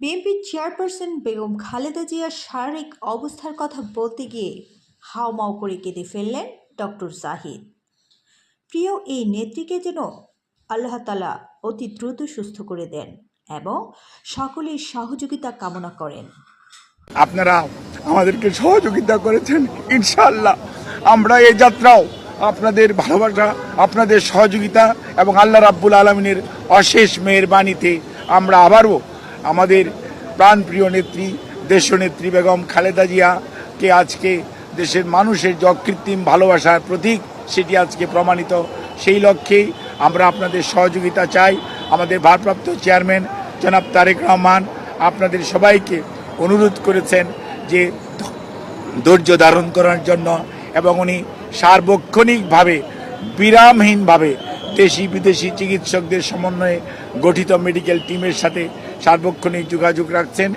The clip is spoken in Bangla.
বিএনপির চেয়ারপারসন বেগম খালেদা জিয়ার শারীরিক অবস্থার কথা বলতে গিয়ে হাওমাও করে কেঁদে ফেললেন ডক্টর জাহিদ। প্রিয় এই নেত্রীকে যেন আল্লাহ তালা অতি দ্রুত সুস্থ করে দেন এবং সকলের সহযোগিতা কামনা করেন। আপনারা আমাদেরকে সহযোগিতা করেছেন, ইনশাআল্লাহ। আমরা এই যাত্রাও আপনাদের ভালোবাসা, আপনাদের সহযোগিতা এবং আল্লাহ রাব্বুল আলমিনের অশেষ মেহেরবাণীতে আমরা আবারও আমাদের প্রাণপ্রিয় নেত্রী দেশনেত্রী বেগম খালেদা জিয়াকে আজকে দেশের মানুষের যকৃত্রিম ভালোবাসার প্রতীক সেটি আজকে প্রমাণিত। সেই লক্ষ্যেই আমরা আপনাদের সহযোগিতা চাই। আমাদের ভারপ্রাপ্ত চেয়ারম্যান জনাব তারেক রহমান আপনাদের সবাইকে অনুরোধ করেছেন যে ধৈর্য ধারণ করার জন্য এবং উনি সার্বক্ষণিকভাবে, বিরামহীনভাবে দেশি বিদেশি চিকিৎসকদের সমন্বয়ে গঠিত মেডিকেল টিমের সাথে সার্বক্ষণিক যোগাযোগ রাখছেন।